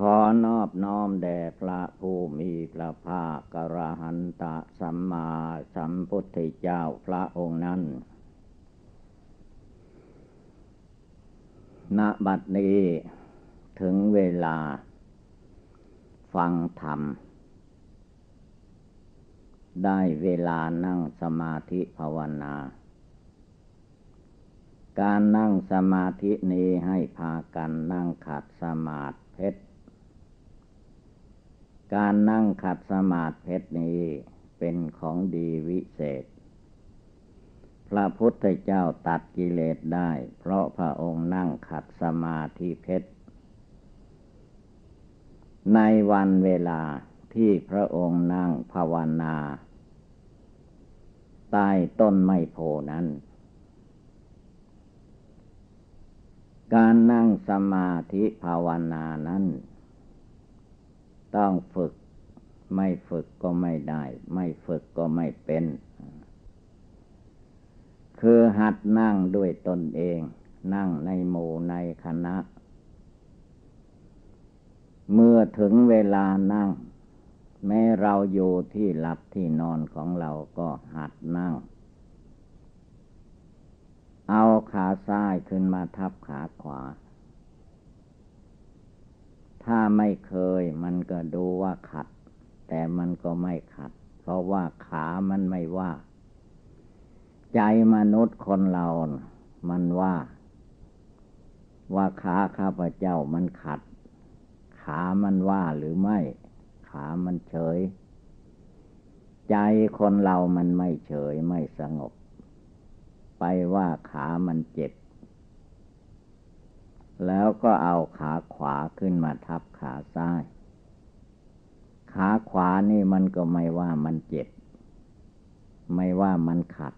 ขอนอบน้อมแด่พระผู้มีพระภาคกระหันตะสัมมาสัมพุทธเจ้าพระองค์นั้น ณ บัดนี้ถึงเวลา ฟังธรรม ได้เวลานั่งสมาธิภาวนา การนั่งสมาธินี้ให้พากันนั่งขัดสมาธิเพชร การนั่งขัดสมาธิเพชรนี้เป็นของดีวิเศษ พระพุทธเจ้าตัดกิเลสได้ เพราะพระองค์นั่งขัดสมาธิเพชร ในวันเวลาที่พระองค์นั่งภาวนาใต้ต้นไมโพนั้น การนั่งสมาธิภาวนานั้น ต้องฝึก ไม่ฝึกก็ไม่ได้ ไม่ฝึกก็ไม่เป็น คือหัดนั่งด้วยตนเอง นั่งในหมู่ในคณะ เมื่อถึงเวลานั่ง แม้เราอยู่ที่หลับที่นอนของเราก็หัดนั่ง เอาขาซ้ายขึ้นมาทับขาขวา ถ้าไม่เคยมันก็ดูว่าขัด แต่มันก็ไม่ขัด เพราะว่าขามันไม่ว่า ใจมนุษย์คนเรา มันว่า ว่าขาข้าพเจ้ามันขัด ขามันว่าหรือไม่ ขามันเฉย ใจคนเรามันไม่เฉยไม่สงบ ไปว่าขามันเจ็บ แล้วก็เอาขาขวาขึ้นมาทับขาซ้าย ขาขวานี่มันก็ไม่ว่ามันเจ็บ ไม่ว่ามันขัด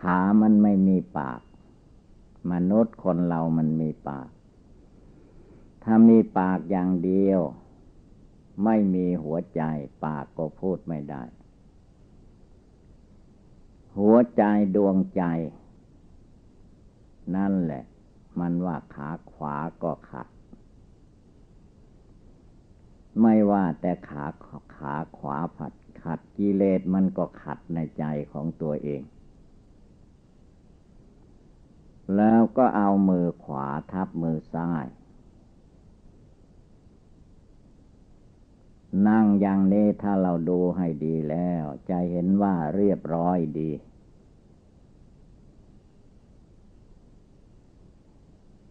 ขามันไม่มีปาก มนุษย์คนเรามันมีปาก ถ้ามีปากอย่างเดียว ไม่มีหัวใจ ปากก็พูดไม่ได้ หัวใจดวงใจ นั่นแหละ มันว่าขาขวาก็ขัดไม่ว่าแต่ขาขาขวาผัดขัดกิเลสมันก็ขัดในใจของตัวเอง แล้วก็เอามือขวาทับมือซ้าย นั่งอย่างนี้ถ้าเราดูให้ดีแล้ว จะเห็นว่าเรียบร้อยดี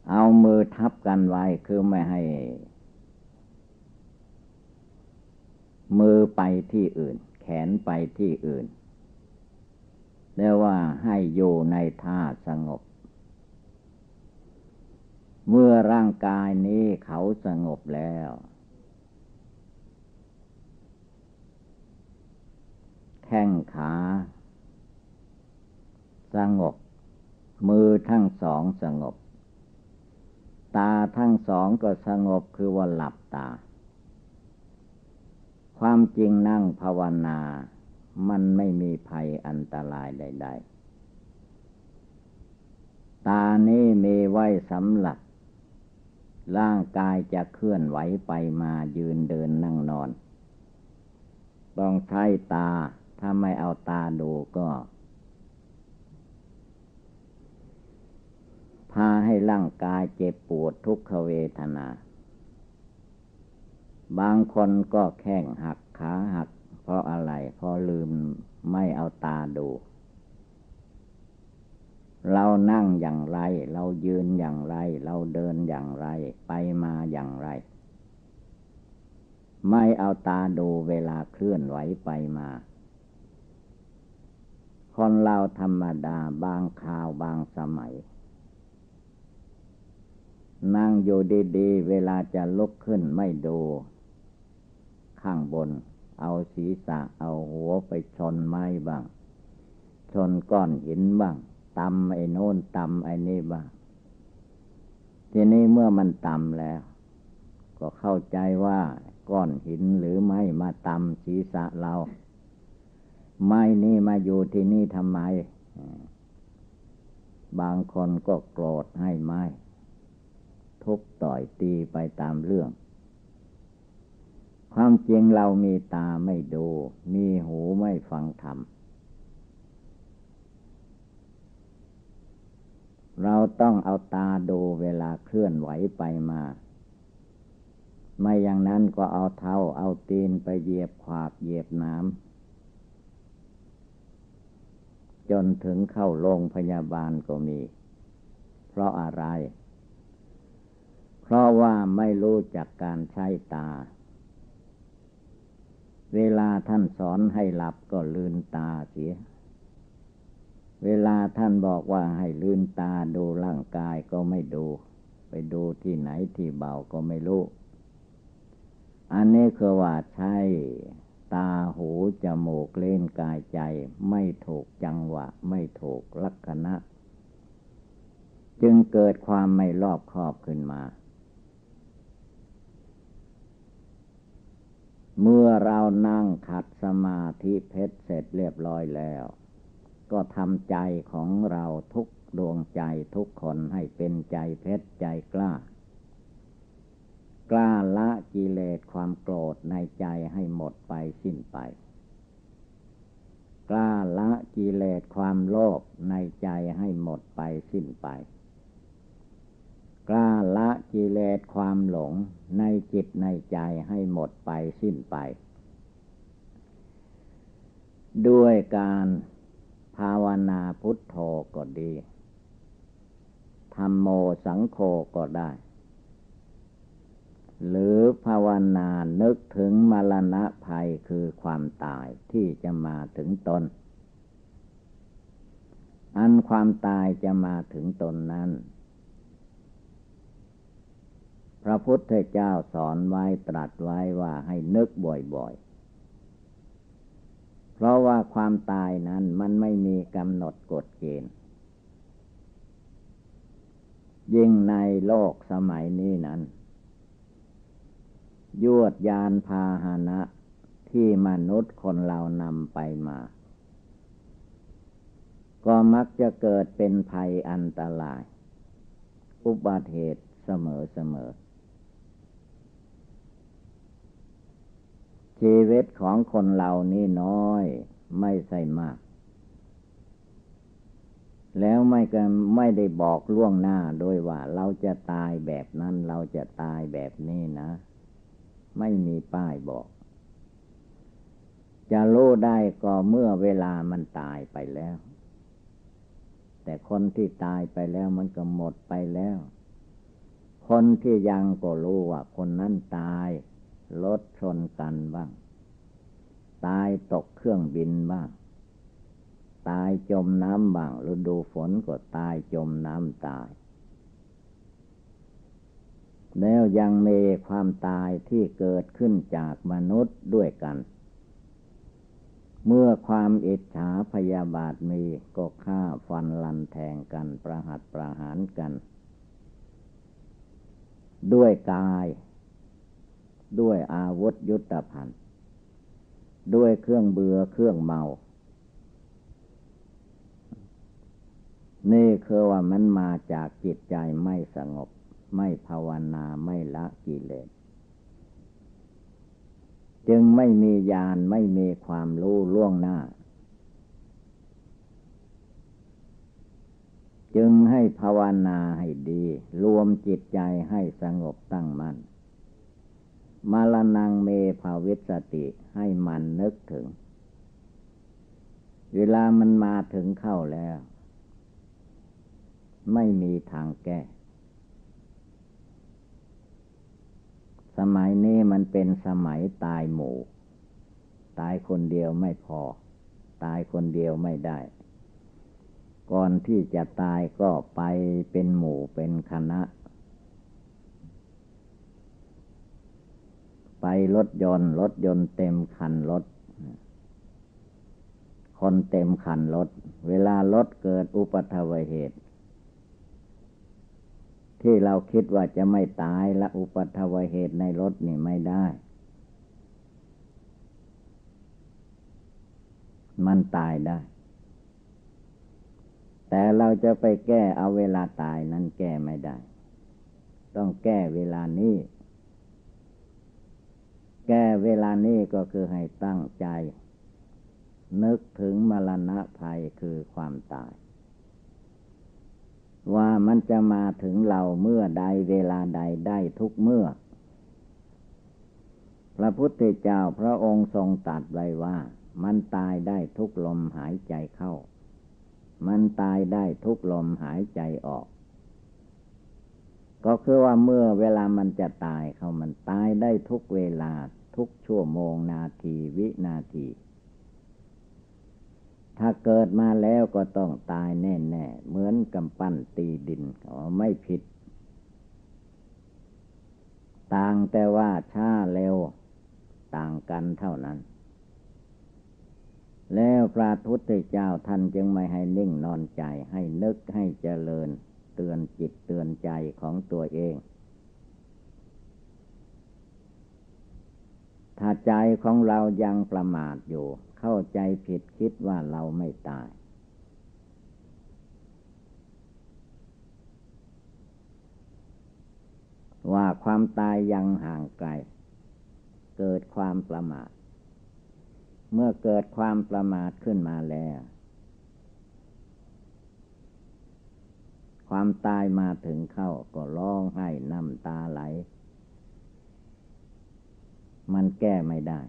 เอามือทับกันไว้ คือไม่ให้ มือไปที่อื่น แขนไปที่อื่นเรียกว่าให้อยู่ในท่าสงบ เมื่อร่างกายนี้เขาสงบแล้ว แข้งขา สงบ มือทั้งสองสงบ ตาทั้งสองก็สงบคือว่าหลับตา ความจริงนั่งภาวนา มันไม่มีภัยอันตรายใด ๆ ตานี้มีไว้สำหรับ ร่างกายจะเคลื่อนไหวไปมายืนเดินนั่งนอน ต้องใช้ตา ถ้าไม่เอาตาดูก็ พาให้ร่างกายเจ็บปวดทุกขเวทนา บางคนก็แข้งหักขาหัก เพราะอะไรเพราะลืมไม่เอาตาดู เรานั่งอย่างไร เรายืนอย่างไร เราเดินอย่างไร ไปมาอย่างไร ไม่เอาตาดูเวลาเคลื่อนไหวไปมาคนเราธรรมดาบางคราวบางสมัย นั่งอยู่ดีๆ เวลาจะลุกขึ้นไม่ดู ข้างบน เอาศีรษะเอาหัวไปชนไม้บ้าง ชนก้อนหินบ้างตำไอ้โน้นตำไอ้นี่บ้าง ทีนี้เมื่อมันตำแล้ว ก็เข้าใจว่าก้อนหินหรือไม้มาตำศีรษะเรา ไม้นี่มาอยู่ที่นี่ทำไม บางคนก็โกรธให้ไม้ ทุบต่อยตีไปตามเรื่อง ความจริงเรามีตาไม่ดู มีหูไม่ฟังธรรม เราต้องเอาตาดูเวลาเคลื่อนไหวไปมาไม่อย่างนั้นก็เอาเท้าเอาตีนไปเหยียบขวากเหยียบน้ำจนถึงเข้าโรงพยาบาลก็มี เพราะอะไร ราะว่าไม่รู้จักการใช้ตา เวลาท่านสอนให้หลับก็ลืนตาเสีย เวลาท่านบอกว่าให้ลืนตาดูร่างกายก็ไม่ดู ไปดูที่ไหนที่เบาก็ไม่รู้ อันนี้คือว่าใช่ตาหูจมูกเล่นกายใจ ไม่ถูกจังหวะ ไม่ถูกลักษณะ จึงเกิดความไม่รอบคอบขึ้นมา เมื่ อเรานั่งขัดสมาธิเพชรเสร็จเรียบร้อยแล้ว ก็ทำใจของเราทุกดวงใจทุกคนให้เป็นใจเพชรใจกล้า กล้าละกิเลสความโกรธในใจให้หมดไปสิ้นไป กล้าละกิเลสความโลภในใจให้หมดไปสิ้นไป กล้าละกิเลสความหลงในจิตในใจให้หมดไปสิ้นไป ด้วยการภาวนาพุทโธก็ดีธรรมโมสังโฆก็ได้ หรือภาวนานึกถึงมรณะภัยคือความตายที่จะมาถึงตน อันความตายจะมาถึงตนนั้น พ ระพุทธเจ้าสอนไว้ตรัสไว้ว่าให้นึกบ่อยๆ เพราะว่าความตายนั้นมันไม่มีกำหนดกฎเกณฑ์ ยิ่งในโลกสมัยนี้นั้น ยวดยานพาหนะที่มนุษย์คนเรานำไปมา ก็มักจะเกิดเป็นภัยอันตราย อุบัติเหตุเสมอเสมอ ชีวิตของคนเรานี่น้อย ไม่ใช่มาก แล้วไม่กันไม่ได้บอกล่วงหน้าโดยว่าเราจะตายแบบนั้นเราจะตายแบบนี้นะ ไม่มีป้ายบอก จะรู้ได้ก็เมื่อเวลามันตายไปแล้ว แต่คนที่ตายไปแล้วมันก็หมดไปแล้ว คนที่ยังก็รู้ว่าคนนั้นตาย รถชนกันบ้าง ตายตกเครื่องบินบ้าง ตายจมน้ำบ้างฤดูฝนก็ตายจมน้ำตาย แล้วยังมีความตายที่เกิดขึ้นจากมนุษย์ด้วยกัน เมื่อความอิจฉาพยาบาทมีก็ฆ่าฟันลันแทงกันประหัตประหารกัน ด้วยกาย ด้วยอาวุธยุทธภัณฑ์ด้วยเครื่องเบือเครื่องเมา นี่คือว่ามันมาจากจิตใจไม่สงบ ไม่ภาวนาไม่ละกิเลส จึงไม่มีญาณไม่มีความรู้ล่วงหน้า จึงให้ภาวนาให้ดี รวมจิตใจให้สงบตั้งมัน่น มาลนังเมภาวิสติให้มันนึกถึง เวลามันมาถึงเข้าแล้ว ไม่มีทางแก้ สมัยนี้มันเป็นสมัยตายหมู่ ตายคนเดียวไม่พอ ตายคนเดียวไม่ได้ ก่อนที่จะตายก็ไปเป็นหมู่เป็นคณะ ไปรถยนต์ รถยนต์เต็มคันรถ คนเต็มคันรถ เวลารถเกิดอุปัตวเหตุ ที่เราคิดว่าจะไม่ตายและอุปัตวเหตุในรถนี่ไม่ได้ มันตายได้ แต่เราจะไปแก้เอาเวลาตายนั้นแก้ไม่ได้ ต้องแก้เวลานี้ แก้เวลานี้ก็คือให้ตั้งใจ นึกถึงมรณะภัยคือความตาย ว่ามันจะมาถึงเราเมื่อใดเวลาใดได้ทุกเมื่อ พระพุทธเจ้าพระองค์ทรงตรัสไว้ว่า มันตายได้ทุกลมหายใจเข้า มันตายได้ทุกลมหายใจออก ก็คือว่าเมื่อเวลามันจะตายเขามันตายได้ทุกเวลาทุกชั่วโมงนาทีวินาที ถ้าเกิดมาแล้วก็ต้องตายแน่ๆ เหมือนกำปั้นตีดินเขาไม่ผิด ต่างแต่ว่าช้าเร็วต่างกันเท่านั้น แล้วพระพุทธเจ้าท่านจึงไม่ให้นิ่งนอนใจให้นึกให้เจริญ เตือนจิตเตือนใจของตัวเอง ถ้าใจของเรายังประมาทอยู่ เข้าใจผิดคิดว่าเราไม่ตาย ว่าความตายยังห่างไกล เกิดความประมาท เมื่อเกิดความประมาทขึ้นมาแล้ว ความตายมาถึงเข้าก็ร้องไห้น้ำตาไหล มันแก้ไม่ได้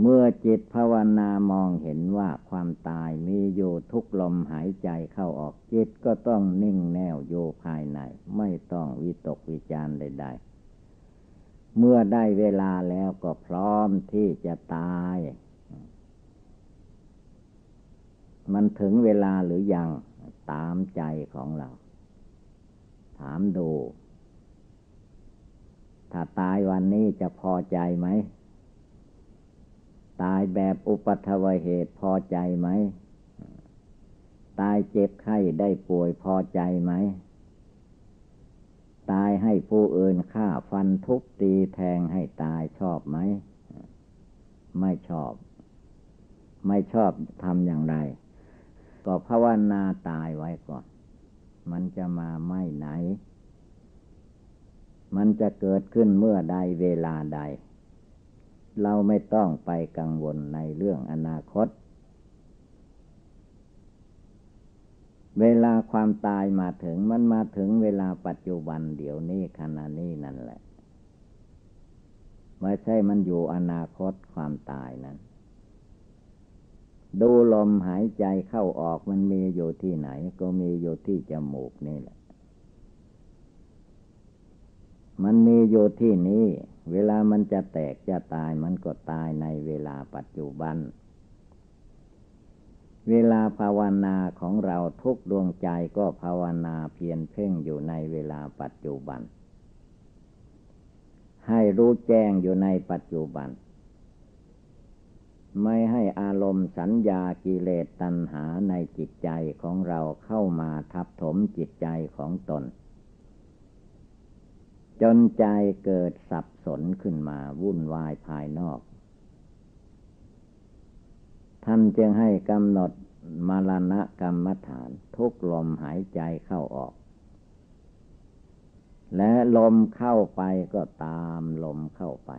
เมื่อจิตภาวนามองเห็นว่าความตายมีอยู่ทุกลมหายใจเข้าออกจิตก็ต้องนิ่งแน่วโยภายใน ไม่ต้องวิตกวิจารใด ๆ เมื่อได้เวลาแล้วก็พร้อมที่จะตาย มันถึงเวลาหรือยังตามใจของเรา ถามดู ถ้าตายวันนี้จะพอใจไหม ตายแบบอุปัตวเหตุพอใจไหม ตายเจ็บไข้ได้ป่วยพอใจไหม ตายให้ผู้อื่นฆ่าฟันทุบตีแทงให้ตายชอบไหม ไม่ชอบ ไม่ชอบทำอย่างไร ก็ภาวนาตายไว้ก่อน มันจะมาไม่ไหน มันจะเกิดขึ้นเมื่อใดเวลาใด เราไม่ต้องไปกังวลในเรื่องอนาคต เวลาความตายมาถึงมันมาถึงเวลาปัจจุบันเดี๋ยวนี้ขณะนี้นั่นแหละ ไม่ใช่มันอยู่อนาคตความตายนั้น ดูลมหายใจเข้าออกมันมีอยู่ที่ไหน ก็มีอยู่ที่จมูกนี่แหละ มันมีอยู่ที่นี้ เวลามันจะแตกจะตายมันก็ตายในเวลาปัจจุบัน เวลาภาวนาของเราทุกดวงใจก็ภาวนาเพียรเพ่งอยู่ในเวลาปัจจุบัน ให้รู้แจ้งอยู่ในปัจจุบัน ไม่ให้อารมณ์สัญญากิเลสตัณหาในจิตใจของเราเข้ามาทับถมจิตใจของตน จนใจเกิดสับสนขึ้นมาวุ่นวายภายนอก ท่านจึงให้กำหนดมรณะกรรมฐานทุกลมหายใจเข้าออก และลมเข้าไปก็ตามลมเข้าไป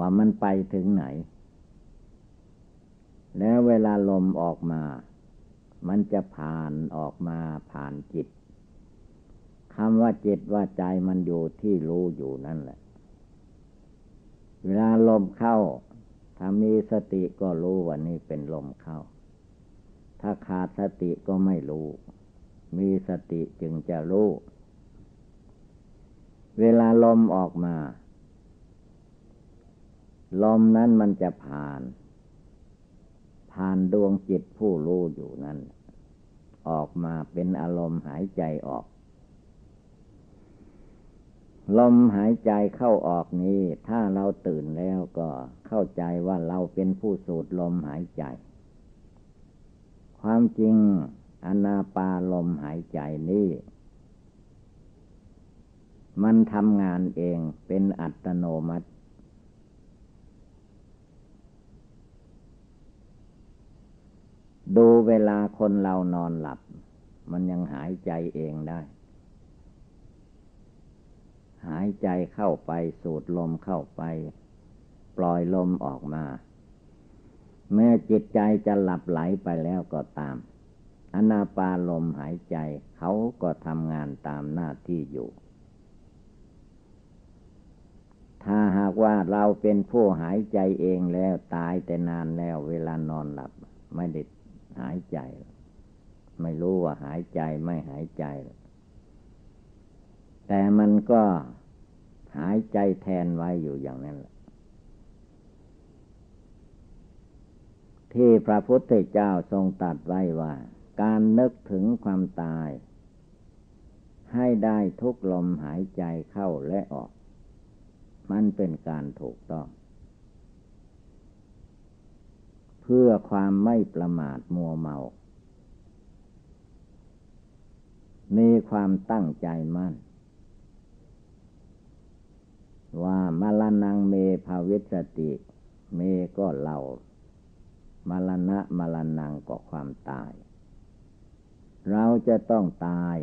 ว่ามันไปถึงไหน แล้วเวลาลมออกมา มันจะผ่านออกมาผ่านจิตคำว่าจิตว่าใจมันอยู่ที่รู้อยู่นั่นแหละ เวลาลมเข้า ถ้ามีสติก็รู้ว่านี่เป็นลมเข้า ถ้าขาดสติก็ไม่รู้ มีสติจึงจะรู้ เวลาลมออกมา ลมนั้นมันจะผ่าน ผ่านดวงจิตผู้รู้อยู่นั้น ออกมาเป็นอารมณ์หายใจออก ลมหายใจเข้าออกนี้ ถ้าเราตื่นแล้วก็เข้าใจว่าเราเป็นผู้สูดลมหายใจ ความจริงอนาปาลมหายใจนี้มันทำงานเองเป็นอัตโนมัติ ดูเวลาคนเรานอนหลับ มันยังหายใจเองได้ หายใจเข้าไปสูดลมเข้าไป ปล่อยลมออกมา แม้จิตใจจะหลับไหลไปแล้วก็ตาม อนาปาลมหายใจเขาก็ทำงานตามหน้าที่อยู่ ถ้าหากว่าเราเป็นผู้หายใจเองแล้วตายแต่นานแล้วเวลานอนหลับไม่ได้ หายใจ ไม่รู้ว่าหายใจไม่หายใจ แต่มันก็หายใจแทนไว้อยู่อย่างนั้นแหละที่พระพุทธเจ้าทรงตัดไว้ว่า การนึกถึงความตาย ให้ได้ทุกลมหายใจเข้าและออก มันเป็นการถูกต้อง พื่อความไม่ประมาทมัวเมา มีความตั้งใจมั่น ว่ามรณงเมภาวิสติ เมก็เล่ามรณะมรณงก็ความตาย เราจะต้องตาย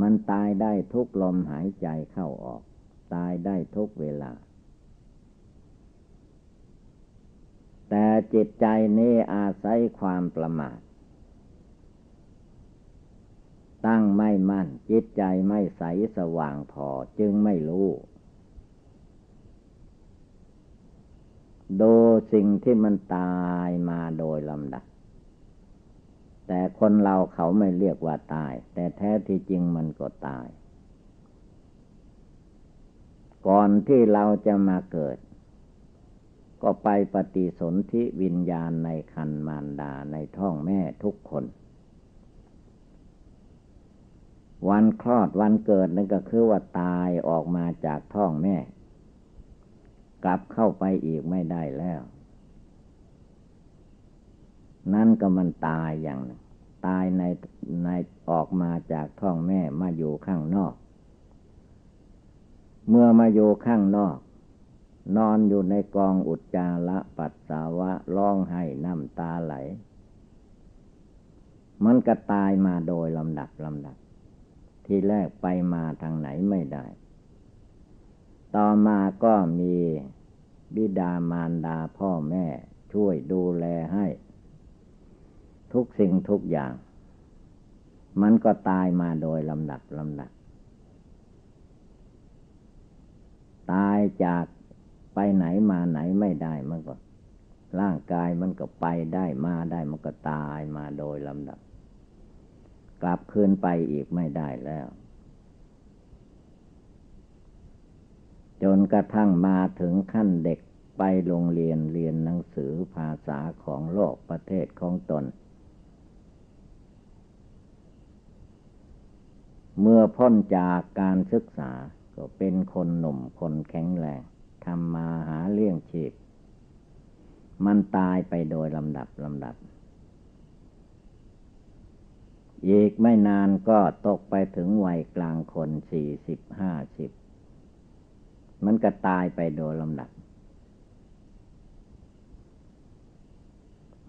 มันตายได้ทุกลมหายใจเข้าออก ตายได้ทุกเวลา แต่จิตใจนี้อาศัยความประมาท ตั้งไม่มั่น จิตใจไม่ใสสว่างพอจึงไม่รู้ ดูสิ่งที่มันตายมาโดยลำดับ แต่คนเราเขาไม่เรียกว่าตาย แต่แท้ที่จริงมันก็ตาย ก่อนที่เราจะมาเกิด ก็ไปปฏิสนธิวิญญาณในคันมารดาในท้องแม่ทุกคน วันคลอดวันเกิดนั่นก็คือว่าตายออกมาจากท้องแม่ กลับเข้าไปอีกไม่ได้แล้ว นั่นก็มันตายอย่างตายในในออกมาจากท้องแม่มาอยู่ข้างนอก เมื่อมาอยู่ข้างนอก นอนอยู่ในกองอุจจาระปัสสาวะร้องไห้น้ำตาไหล มันก็ตายมาโดยลำดับลำดับ ที่แรกไปมาทางไหนไม่ได้ ต่อมาก็มีบิดามารดาพ่อแม่ช่วยดูแลให้ ทุกสิ่งทุกอย่าง มันก็ตายมาโดยลำดับลำดับ ตายจาก ไปไหนมาไหนไม่ได้มันก็ ร่างกายมันก็ไปได้มาได้มันก็ตายมาโดยลำดับ กลับคืนไปอีกไม่ได้แล้ว จนกระทั่งมาถึงขั้นเด็กไปโรงเรียนเรียนหนังสือภาษาของโลกประเทศของตน เมื่อพ้นจากการศึกษาก็เป็นคนหนุ่มคนแข็งแรง ทำมาหาเลี้ยงชีพ มันตายไปโดยลำดับลำดับ อีกไม่นานก็ตกไปถึงวัยกลางคนสี่สิบห้าสิบ มันก็ตายไปโดยลำดับ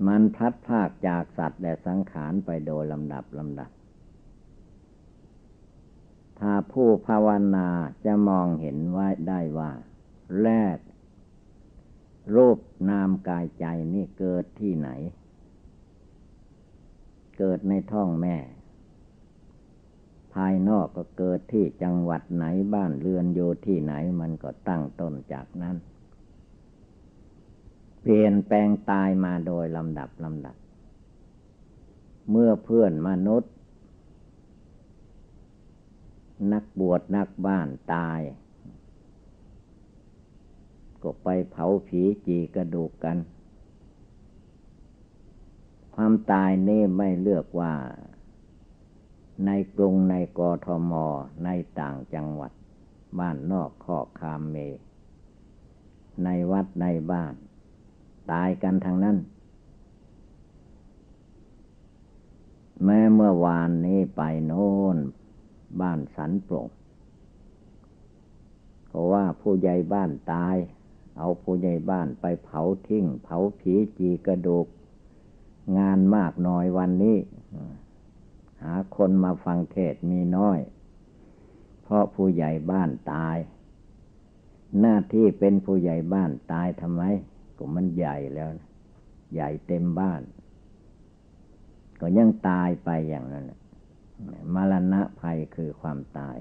มันพัดภาคจากสัตว์และสังขารไปโดยลำดับลำดับถ้าผู้ภาวนาจะมองเห็นว่าได้ว่า แรก รูปนามกายใจนี่เกิดที่ไหน เกิดในท้องแม่ ภายนอกก็เกิดที่จังหวัดไหนบ้านเรือนโยที่ไหนมันก็ตั้งต้นจากนั้น เปลี่ยนแปลงตายมาโดยลำดับลำดับ เมื่อเพื่อนมนุษย์ นักบวชนักบ้านตาย ก็ไปเผาผีจีกระดูกกัน ความตายนี่ไม่เลือกว่า ในกรุงในกทมในต่างจังหวัด บ้านนอกขอคามเม ในวัดในบ้าน ตายกันทางนั้น แม้เมื่อวานนี้ไปโน่นบ้านสันโปร่งเพราะว่าผู้ใหญ่บ้านตาย เอาผู้ใหญ่บ้านไปเผาทิ้ง เผาผีจีกระดูก งานมากน้อยวันนี้ หาคนมาฟังเทศมีน้อย เพราะผู้ใหญ่บ้านตาย หน้าที่เป็นผู้ใหญ่บ้านตายทำไม ก็มันใหญ่แล้ว ใหญ่เต็มบ้าน ก็ยังตายไปอย่างนั้นมรณะภัยคือความตาย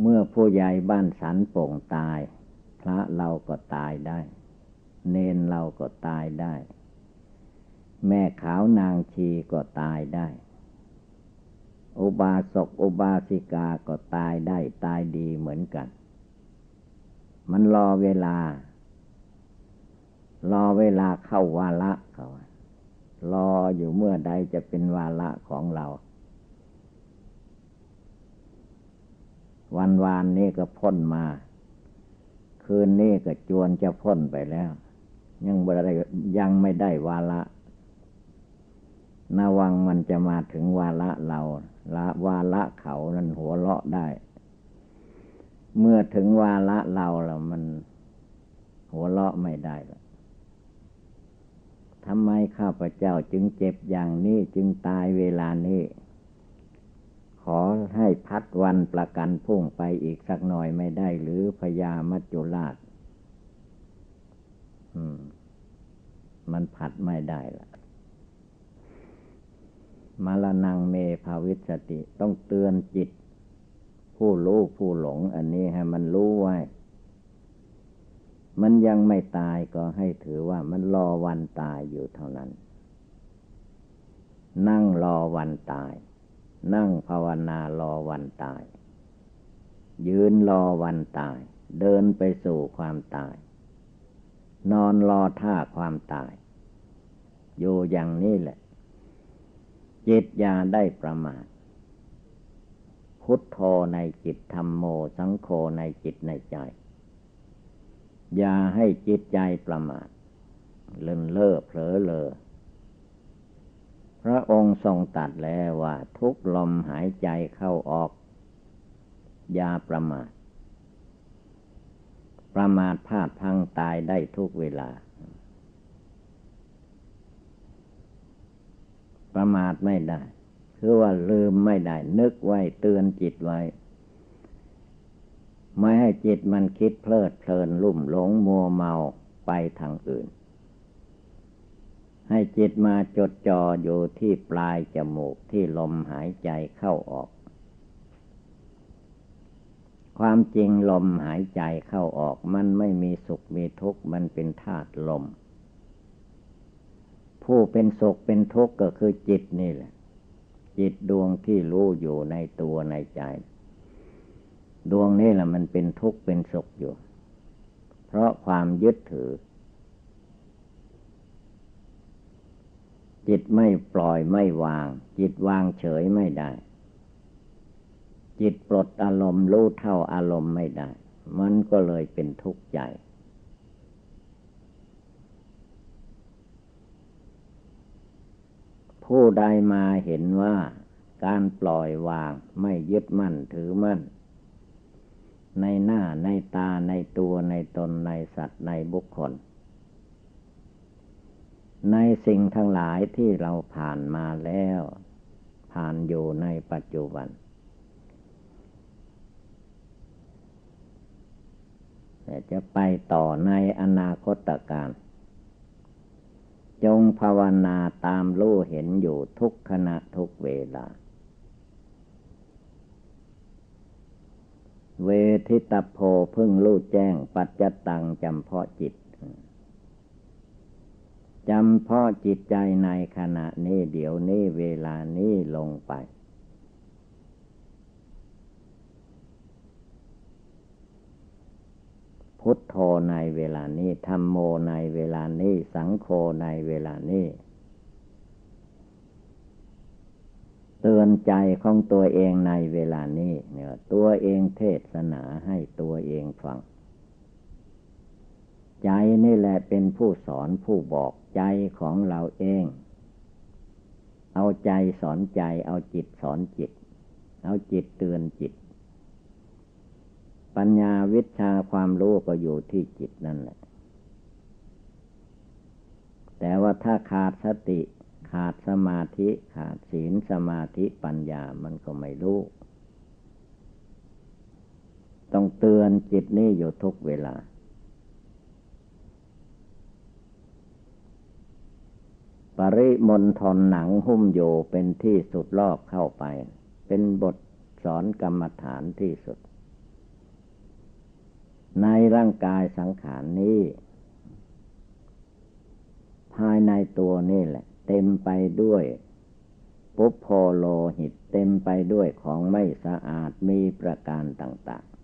เมื่อผู้ใหญ่บ้านสันโป่งตาย ระเราก็ตายได้ เนนเราก็ตายได้ แม่ขาวนางชีก็ตายได้อุบาสกอุบาสิกาก็ตายได้ตายดีเหมือนกัน มันรอเวลา รอเวลาเข้าวาระเขารออยู่เมื่อใดจะเป็นวาระของเรา วันวานนี้ก็พ้นมา คืนนี้ก็จวนจะพ้นไปแล้ว ยังไม่ได้ยังไม่ได้วาระนาวังมันจะมาถึงวาระเราละวาระเขานั้นหัวเลาะได้ เมื่อถึงวาระเราแล้วมันหัวเลาะไม่ได้แล้วทำไมข้าพเจ้าจึงเจ็บอย่างนี้จึงตายเวลานี้ ขอให้พัดวันประกันพุ่งไปอีกสักหน่อยไม่ได้หรือพญามัจจุราชมันผัดไม่ได้ละมาลนังเมภาวิสติต้องเตือนจิต ผู้รู้ผู้หลง อันนี้ให้มันรู้ไว้ มันยังไม่ตายก็ให้ถือว่ามันรอวันตายอยู่เท่านั้น นั่งรอวันตาย นั่งภาวนารอวันตาย ยืนรอวันตาย เดินไปสู่ความตาย นอนรอท่าความตาย อยู่อย่างนี้แหละ จิตยาได้ประมาทพุทโธในจิตธรรมโมสังโฆในจิตในใจ อย่าให้จิตใจประมาทเลื่นเล่อเผลอเลอ พระองค์ทรงตัดแล้วว่า ทุกลมหายใจเข้าออกอย่าประมาท ประมาทพลาดพังตายได้ทุกเวลา ประมาทไม่ได้ คือว่าลืมไม่ได้ นึกไว้เตือนจิตไว้ ไม่ให้จิตมันคิดเพลิดเพลินลุ่มหลงมัวเมาไปทางอื่น ให้จิตมาจดจ่ออยู่ที่ปลายจมูกที่ลมหายใจเข้าออก ความจริงลมหายใจเข้าออกมันไม่มีสุขมีทุกข์มันเป็นธาตุลม ผู้เป็นสุขเป็นทุกข์ก็คือจิตนี่แหละ จิตดวงที่รู้อยู่ในตัวในใจ ดวงนี้แหละมันเป็นทุกข์เป็นสุขอยู่ เพราะความยึดถือ จิตไม่ปล่อยไม่วาง จิตวางเฉยไม่ได้ จิตปลดอารมณ์รู้เท่าอารมณ์ไม่ได้ มันก็เลยเป็นทุกข์ใจ ผู้ใดมาเห็นว่าการปล่อยวางไม่ยึดมั่นถือมั่น ในหน้าในตาในตัวในตนในสัตว์ในบุคคล ในสิ่งทั้งหลายที่เราผ่านมาแล้ว ผ่านอยู่ในปัจจุบัน แต่จะไปต่อในอนาคตการจงภาวนาตามรู้เห็นอยู่ทุกขณะทุกเวลา เวทิตโพพึ่งรู้แจ้งปัจจตังจำเพาะจิต จำพาะจิตใจในขณะนี้เดี๋ยวนี้เวลานี้ลงไป พุทโธในเวลานี้ธรรมโมในเวลานี้ สังโฆในเวลานี้เตือนใจของตัวเองในเวลานี้เนี่ยตัวเองเทศนาให้ตัวเองฟัง ใจนี่แหละเป็นผู้สอนผู้บอก ใจของเราเอง เอาใจสอนใจ เอาจิตสอนจิต เอาจิตเตือนจิต ปัญญาวิชาความรู้ก็อยู่ที่จิตนั่นแหละ แต่ว่าถ้าขาดสติ ขาดสมาธิขาดศีลสมาธิปัญญามันก็ไม่รู้ต้องเตือนจิตนี่อยู่ทุกเวลา ปริมณฑลหนังหุ้มโยเป็นที่สุดรอบเข้าไป เป็นบทสอนกรรมฐานที่สุด ในร่างกายสังขารนี้ ภายในตัวนี่แหละ เต็มไปด้วยปุพโพโลหิตเต็มไปด้วยของไม่สะอาดมีประการต่าง ๆ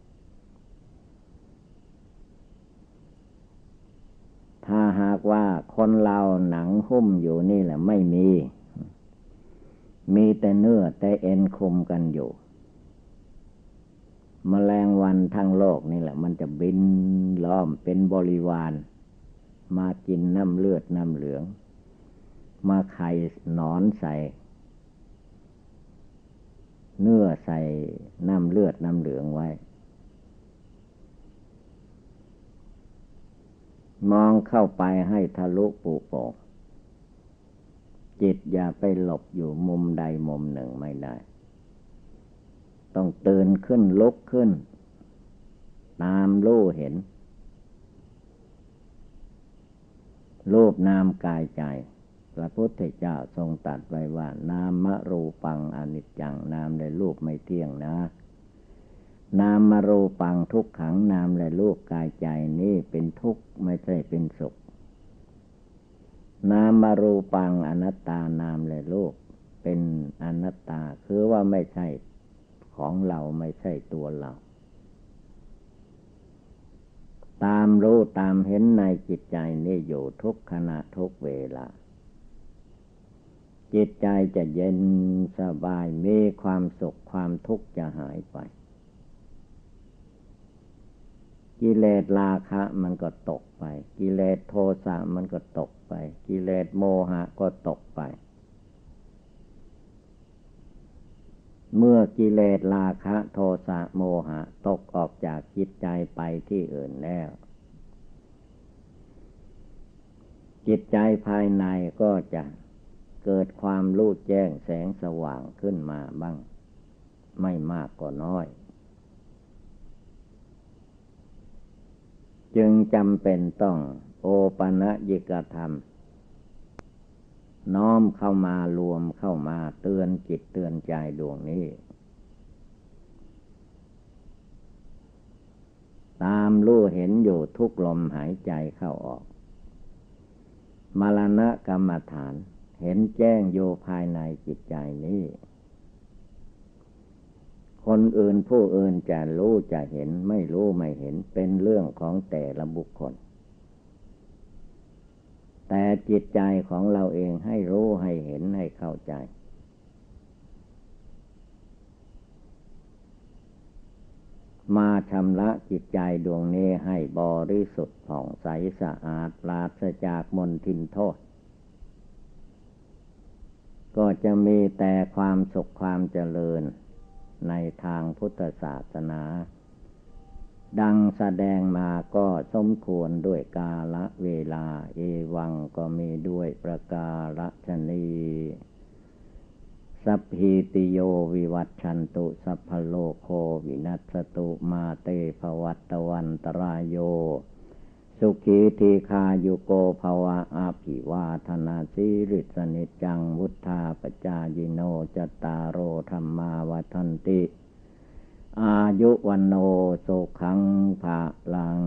ถ้าหากว่า คนเราหนังหุ้มอยู่นี่แหละไม่มี มีแต่เนื้อแต่เอ็นคุมกันอยู่มแมลงวันทั้งโลกนี่แหละ มันจะบินล้อมเป็นบริวาร มากินน้ำเลือดน้ำเหลือง มาไข่หนอนใส่ เนื้อใส่น้ำเลือดน้ำเหลืองไว้ มองเข้าไปให้ทะลุปูโปกจิตอย่าไปหลบอยู่มุมใดมุมหนึ่งไม่ได้ ต้องตื่นขึ้นลุกขึ้น ตามรู้เห็น รูปนามกายใจ พระพุทธเจ้าทรงตัดไว้ว่า นามรูปังอนิจจัง นามในรูปไม่เที่ยงนะ นามมารูปังทุกขังนามและรูปกายใจนี้เป็นทุกข์ไม่ใช่เป็นสุข นามมารูปังอนัตตานามและรูปเป็นอนัตตาคือว่าไม่ใช่ของเราไม่ใช่ตัวเรา ตามรู้ตามเห็นในจิตใจนี่อยู่ทุกขณะทุกเวลาจิตใจจะเย็นสบายมีความสุขความทุกข์จะหายไป กิเลสราคะมันก็ตกไป กิเลสโทสะมันก็ตกไป กิเลสโมหะก็ตกไป เมื่อกิเลสราคะโทสะโมหะ ตกออกจากจิตใจไปที่อื่นแล้ว จิตใจภายในก็จะเกิดความรู้แจ้งแสงสว่างขึ้นมาบ้าง ไม่มากก็น้อย จึงจำเป็นต้องโอปะนะยิกธรรม น้อมเข้ามารวมเข้ามาเตือนจิตเตือนใจดวงนี้ ตามรู้เห็นอยู่ทุกลมหายใจเข้าออก มรณะกรรมฐานเห็นแจ้งโยภายในจิตใจนี้ คนอื่นผู้อื่นจะรู้จะเห็น ไม่รู้ไม่เห็นเป็นเรื่องของแต่ละบุคคล แต่จิตใจของเราเองให้รู้ให้เห็นให้เข้าใจ มาชำระจิตใจดวงนี้ให้บริสุทธิ์ผ่องใสสะอาดปราศจากมลทินโทษก็จะมีแต่ความสุขความเจริญ ในทางพุทธศาสนา ดังแสดงมาก็สมควรด้วยกาละเวลา เอวังก็มีด้วยประกาศนีสัพพิติโยวิวัตชันตุสัพพโลโควินัสตุมาเตภวัตวันตรายโย สุขีทีคายุโกภวะอาภิวาธนาสิริสนิจังวุธาปจายิโนจตารโอธรรมาวันติ อายุวันโนสุขังภาลัง